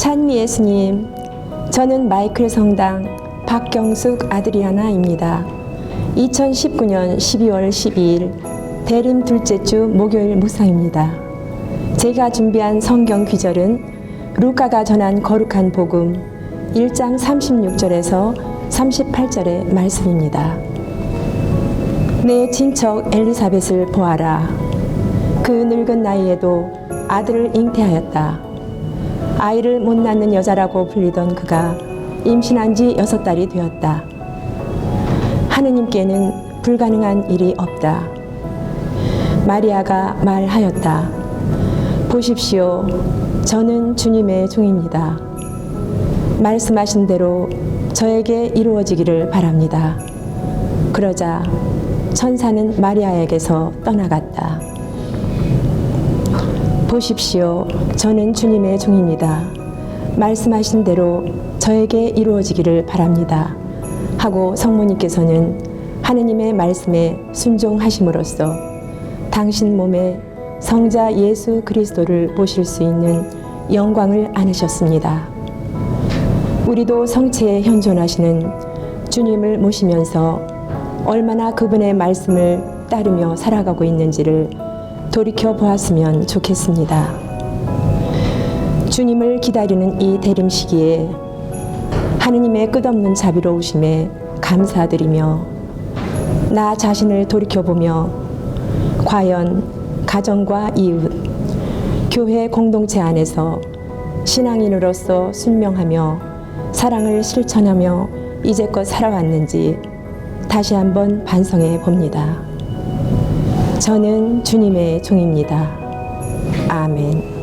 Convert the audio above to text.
하나님 예수님, 저는 마이클 성당 박경숙 아드리아나입니다. 2019년 12월 12일 대림 둘째 주 목요일 묵상입니다. 제가 준비한 성경 귀절은 루카가 전한 거룩한 복음 1장 36절에서 38절의 말씀입니다. 내 친척 엘리사벳을 보아라. 그 늙은 나이에도 아들을 잉태하였다. 아이를 못 낳는 여자라고 불리던 그가 임신한 지 여섯 달이 되었다. 하느님께는 불가능한 일이 없다. 마리아가 말하였다. 보십시오. 저는 주님의 종입니다. 말씀하신 대로 저에게 이루어지기를 바랍니다. 그러자 천사는 마리아에게서 떠나갔다. 보십시오. 저는 주님의 종입니다. 말씀하신 대로 저에게 이루어지기를 바랍니다. 하고 성모님께서는 하느님의 말씀에 순종하심으로써 당신 몸에 성자 예수 그리스도를 보실 수 있는 영광을 안으셨습니다. 우리도 성체에 현존하시는 주님을 모시면서 얼마나 그분의 말씀을 따르며 살아가고 있는지를 돌이켜 보았으면 좋겠습니다. 주님을 기다리는 이 대림 시기에 하느님의 끝없는 자비로우심에 감사드리며 나 자신을 돌이켜 보며 과연 가정과 이웃, 교회 공동체 안에서 신앙인으로서 순명하며 사랑을 실천하며 이제껏 살아왔는지 다시 한번 반성해 봅니다. 저는 주님의 종입니다. 아멘.